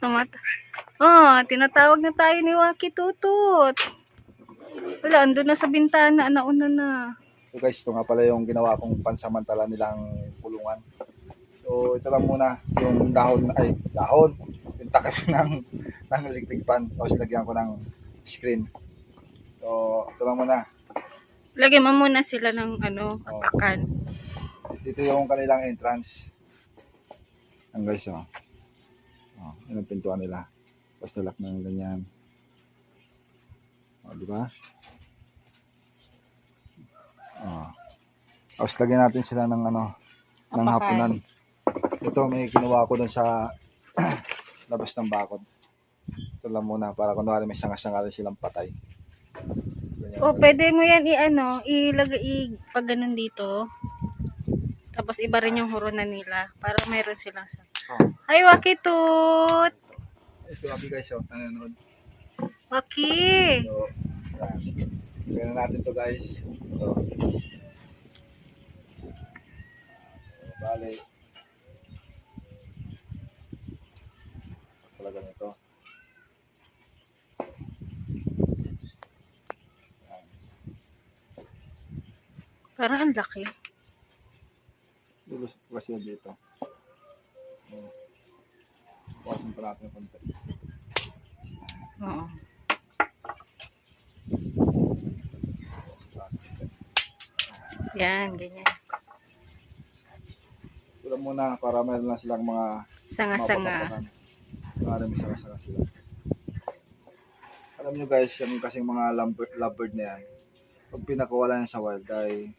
Tumat oh, tinatawag na tayo ni Waki Tutut. Wala, andun na sa bintana, nauna na. So guys, ito nga pala yung ginawa kong pansamantala nilang kulungan. So ito lang muna yung dahon, ay dahon, yung takip ng, ng electric fan. Tapos lagyan ko ng screen. So ito lang muna. Lagyan mo muna sila ng ano, apakan. Dito yung kanilang entrance. Ang guys, oh. Oh, yun ang pintuan nila. Tapos nalak ng ganyan. Oh, di ba? Oh. Tapos lagyan natin sila ng ano, ng Apakan. hapunan. Ito may kinuha ko dun sa labas ng bakod. Ito lang muna para kunwari may sanga-sanga rin silang patay. Ganyan. Oh, pwede mo yan i-ano, ilagay, i, pag ganun dito. Tapos iba rin yung hurunan nila. Para mayroon silang sa... Hi, Waki Tut! Ay, happy guys, oh. Nanonood. Waki! So, natin to guys. So, so bali. Talaga nito. Parang ang laki. Ko kasi dito. Bukasan pa natin yung konti. Oo. Yan, ganyan. Ito lang muna para meron lang silang mga Sanga-sanga. Para may sanga-sanga sila. Alam nyo guys, yung kasing mga lovebird, lovebird na yan, pag pinakawala yan sa wild ay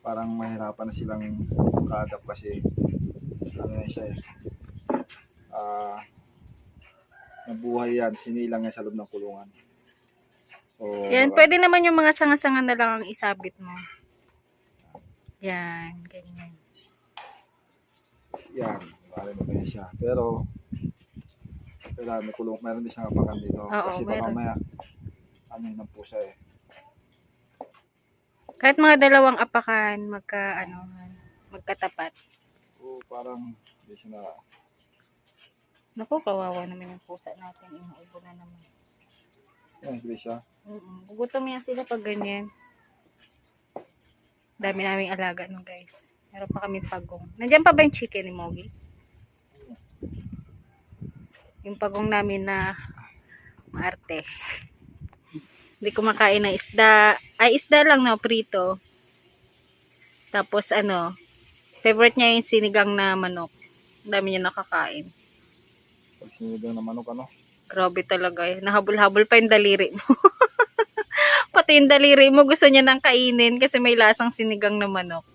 parang mahirapan na silang ka-adapt kasi ano yan siya eh. Ah, nabuhay yan, sinilang yan sa loob ng kulungan. So, Yan, baka- pwede naman yung mga sanga-sanga na lang ang isabit mo. Yan, ganyan. Yan, bali mo ganyan siya. Pero, kailangan may kulong, meron din siyang apakan dito. Oo, kasi baka meron. mamaya, ano yun pusa eh. Kahit mga dalawang apakan, magka, ano, magkatapat. So, parang, hindi siya na, Naku, kawawa naman yung pusa natin. Inuubo na naman. yan, hindi siya. Mm Gugutom yan sila pag ganyan. Dami naming alaga no guys. Meron pa kami pagong. Nandiyan pa ba yung chicken ni Mogi? Yung pagong namin na maarte. Hindi kumakain ng isda. Ay, isda lang no, prito. Tapos ano, favorite niya yung sinigang na manok. Ang dami niya nakakain. Sinigang na manok, ano, Grabe talaga eh. Nahabol-habol pa yung daliri mo. Pati yung daliri mo gusto niya nang kainin kasi may lasang sinigang na manok.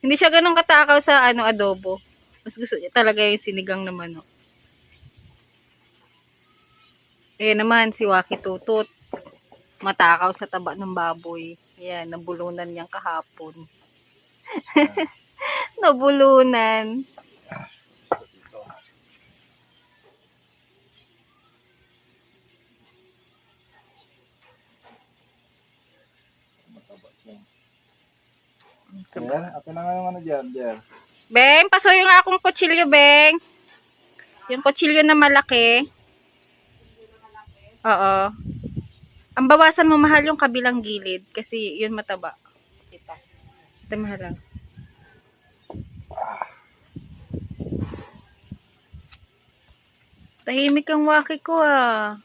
Hindi siya ganun katakaw sa ano adobo. Mas gusto niya talaga yung sinigang na manok. Eh naman si Waki Tutut. Matakaw sa taba ng baboy. Yan, nabulunan niyang kahapon. nabulunan. Ayan, akin na nga yung ano dyan, dyan. Beng, paso yung akong kutsilyo, Beng. Yung kutsilyo na malaki. Oo. Ang bawasan mo mahal yung kabilang gilid kasi yun mataba. Kita. Ito mahal lang. Tahimik ang waki ko ah.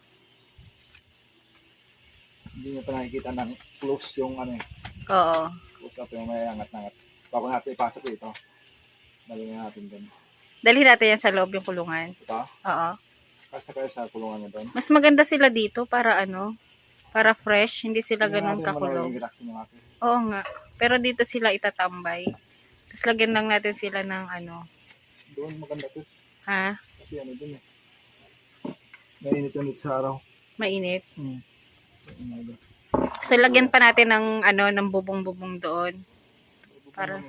Hindi nyo pa nakikita ng close yung ano eh. Oo. Up yung may angat-angat. Bago natin ipasok dito. Dali natin dun. Dalhin natin yan sa loob yung kulungan. Ito, Oo. kasa kayo sa kulungan nyo dun. Mas maganda sila dito para ano, para fresh, hindi sila Tingnan ganun kakulong. Oo nga. Pero dito sila itatambay. Tapos lagyan lang natin sila ng ano. Doon maganda to. Ha? Kasi ano dun eh. Mainit yun dito sa araw. Mainit. Hmm. Umaga. So lagyan pa natin ng ano ng bubong-bubong doon. Para-?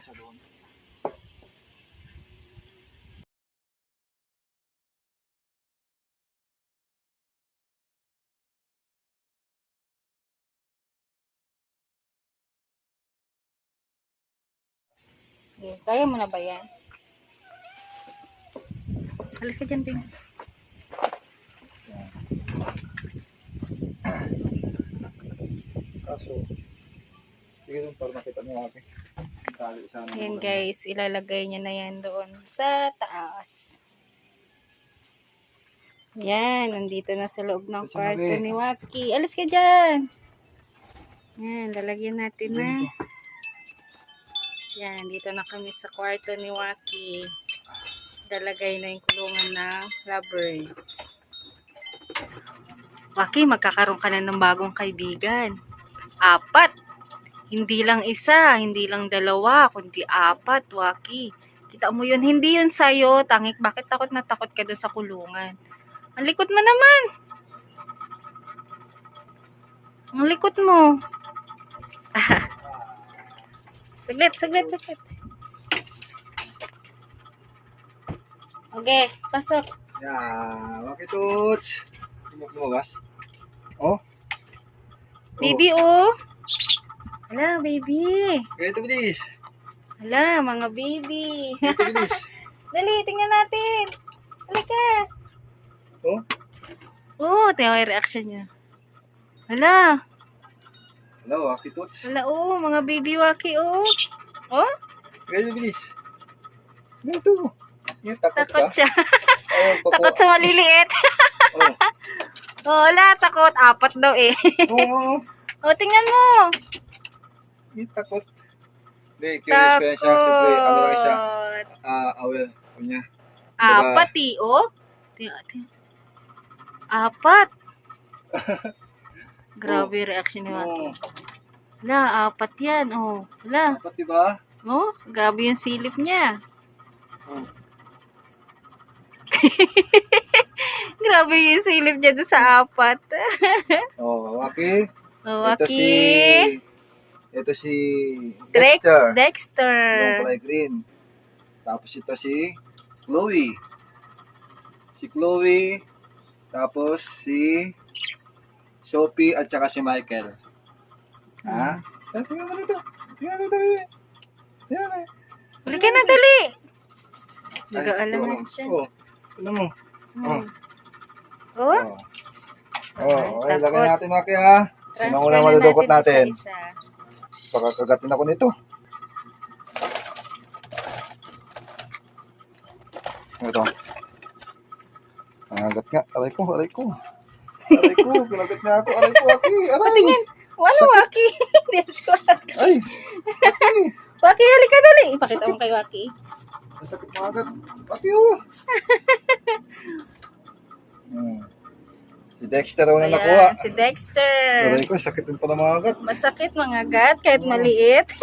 Okay. Kaya mo na ba yan? Alis ka dyan, Ping. Kaso, sige dun para makita mo. Tali sana. Ayan guys, ilalagay niya na yan doon sa taas. Yan, nandito na sa loob ng kwarto ni Waki. Alis ka dyan! Yan, lalagyan natin na. Yan, dito na kami sa kwarto ni Waki. Lalagay na yung kulungan ng lovebirds. Waki, magkakaroon ka na ng bagong kaibigan. Apat! Hindi lang isa, hindi lang dalawa, kundi apat, Waki. Kita mo yun, hindi yun sa'yo, tangik. Bakit takot na takot ka doon sa kulungan? Ang likot mo naman! Ang likot mo. saglit, saglit, saglit. Okay, pasok. Yan, okay tuts. Lumabas. Oh. Baby, oh. Hala, baby. Ito bilis. Hala, mga baby. Ito bilis. Dali, tingnan natin. Halika. Oh. Oh, tingnan yung reaction niya. Hala. Hello, okay tuts. Hala, oo, mga baby waki, oh. Oh, ito bilis. Ganito. Yan, takot takot ka. siya. Pakuha. takot sa maliliit. Oh. oh, wala, takot. Apat daw eh. Oo, oh, tingnan mo. Yung takot. Hindi, curious ko yan siya. Siyempre, ano siya. Ah, awel. Kunya. Apat eh, oh. Tingnan, tingnan. Apat. Grabe yung reaction ni. Oo. Wala, apat yan. Oh, wala. Dapat, diba? Oh, grabe yung silip niya. Oh. Grabe yung silip niya doon sa apat. Oh, okay. oh, Ito Waki. si... Ito si Dex, Dexter. Dexter. Yung kulay green. Tapos ito si Chloe. Si Chloe. Tapos si Sophie at saka si Michael. Ha? Ah, Tingnan mo dito. Tingnan dito. baby. Yan eh. Huli ka na, dali. Ay, Nag-aalaman ito, siya. Oh. Tingnan mo. Hmm. Oh, Oh. Oh, okay, lagyan natin okay ha. Muna na madudukot natin? isa-isa. Baka kagatin ako nito. Ito. Nangagat nga. Aray ko, aray ko. Aray ko, kinagat nga ako. Aray ko, aki. Aray. Patingin. Wala, Waki. Hindi ko Ay. Aki. Waki, halika dali. Ipakita mo kay Waki. Masakit mga agat. Aki, oh. Hmm. Si Dexter raw na nakuha. Ayan, si Dexter. Aray ko, sakit din pala mga agat. Masakit mga gat, kahit maliit.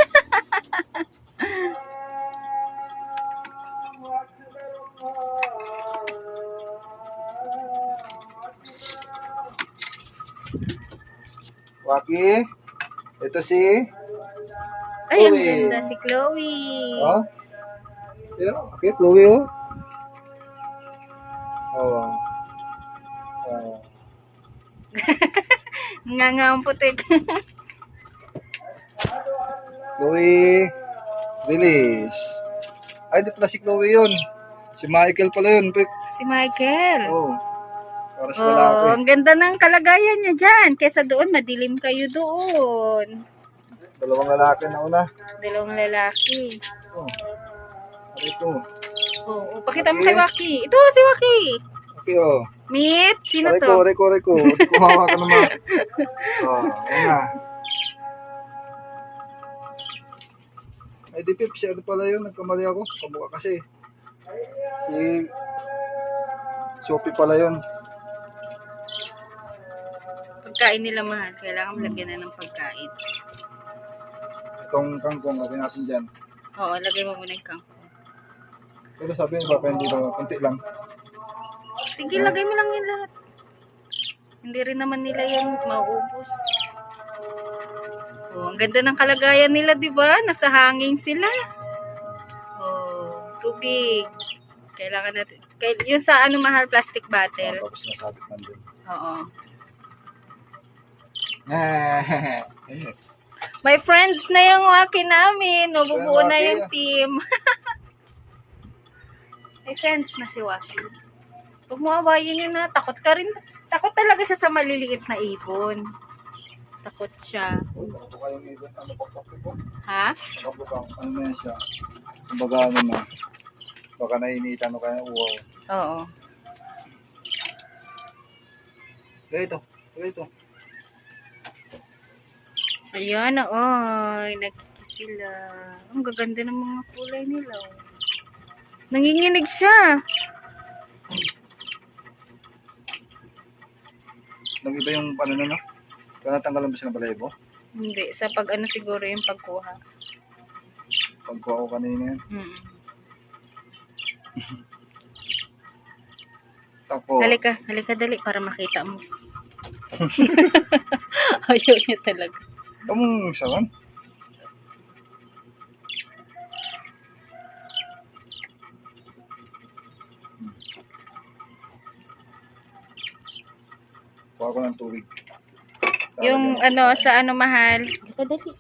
Waki. Ito si... Ay, ang Chloe. ganda si Chloe. Oh. Yeah, okay, Chloe. Oh. Nga nga ang putik. Chloe. Release. Ay, di pala si Chloe yun. Si Michael pala yun, Pip. si Michael. Oh. Sa Oh, lalaki. ang ganda ng kalagayan niya dyan. Kesa doon, madilim kayo doon. Dalawang lalaki na una. Dalawang lalaki. Oh. Ko. Oh, oh pakita mo Okay. kay Waki. Ito, si Waki. Okay, oh. Meet, sino Aray to? aray ko, aray ko. Hindi ko hawakan naman. Oh, yan na. Ay, di Pip, si ano pala yun? Nagkamali ako. Kamukha kasi. Si... Sophie pala yun. Pagkain nila mahal. Kailangan lagyan na ng pagkain. Itong kangkong, lagyan natin dyan. Oo, lagay mo muna yung kangkong. Pero sabi mo, baka hindi lang, kunti lang. Sige, lagay mo lang yung lahat. Hindi rin naman nila yan mauubos. Oh, ang ganda ng kalagayan nila, di ba? Nasa hangin sila. Oh, tubig. Kailangan natin. Kay, yung sa ano mahal, plastic bottle. tapos nasabit nandun. Oo. Ah, May friends na yung waki namin. Mabubuo na yung team. May friends na si Waki. Huwag mo awayin yun na. Takot ka rin. Takot talaga siya sa maliliit na ibon. Takot siya. Ano? Ha? Ano na yan siya? Kumbaga ano na. Baka nainitan o kaya uwaw. Oo. Ganito. Ganito. Ayan na, oy. Nagkikis sila. Ang gaganda ng mga kulay nila. oh. Nanginginig siya. Nag-iba yung ano na no? Kaya natanggalan ba siya ng balahibo? Hindi. Sa pag ano siguro yung pagkuha. Pagkuha ko kanina yan. Mm. Ako. Halika, halika dali para makita mo. Ayaw niya talaga. Kamong sawan? Kuha ko ng tubig. Yung ano, sa ano mahal. Halika dali.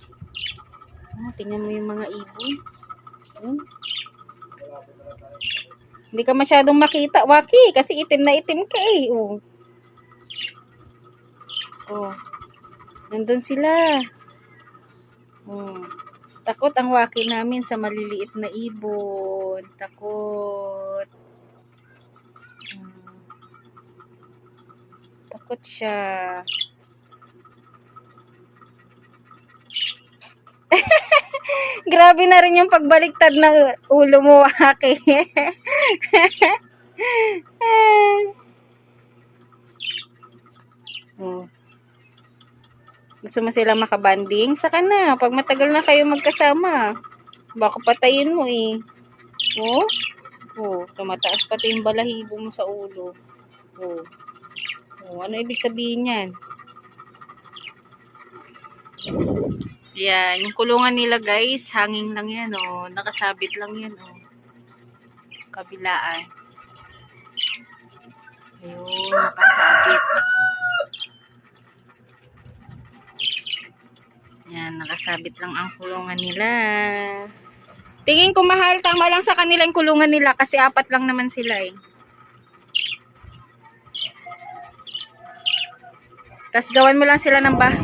Oh, tingnan mo yung mga ibon. Hmm? Hindi ka masyadong makita, Waki, kasi itim na itim ka eh. Oh. Oh. Nandun sila. Oh. Takot ang waki namin sa maliliit na ibon. Takot. Hmm. Takot siya. Grabe na rin yung pagbaliktad ng ulo mo, Waki. oh. Gusto mo sila makabanding? Saka na, pag matagal na kayo magkasama. Baka patayin mo eh. Oh? Oh, tumataas pati yung balahibo mo sa ulo. Oh. Oh, ano ibig sabihin yan? Yan, yung kulungan nila guys, hanging lang yan oh. Nakasabit lang yan oh. Kabilaan. Ayun, nakasabit. Yan, nakasabit lang ang kulungan nila. Tingin ko mahal, tama lang sa kanila yung kulungan nila kasi apat lang naman sila eh. Tapos gawan mo lang sila ng bah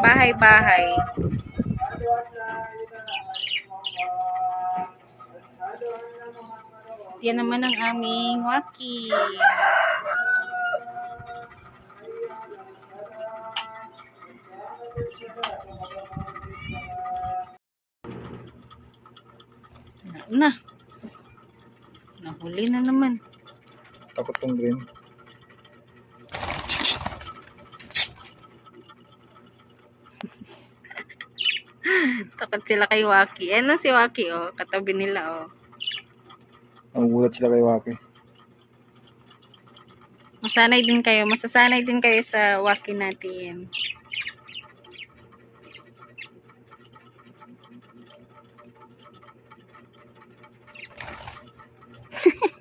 bahay-bahay. Yan naman ang aming waki. Na. Nahuli na naman. Takot tong green. Takot sila kay Waki. Eh, na si Waki, oh. Katabi nila, oh. Nagugulat sila kay Waki. Masanay din kayo. Masasanay din kayo sa Waki natin. Hehehe.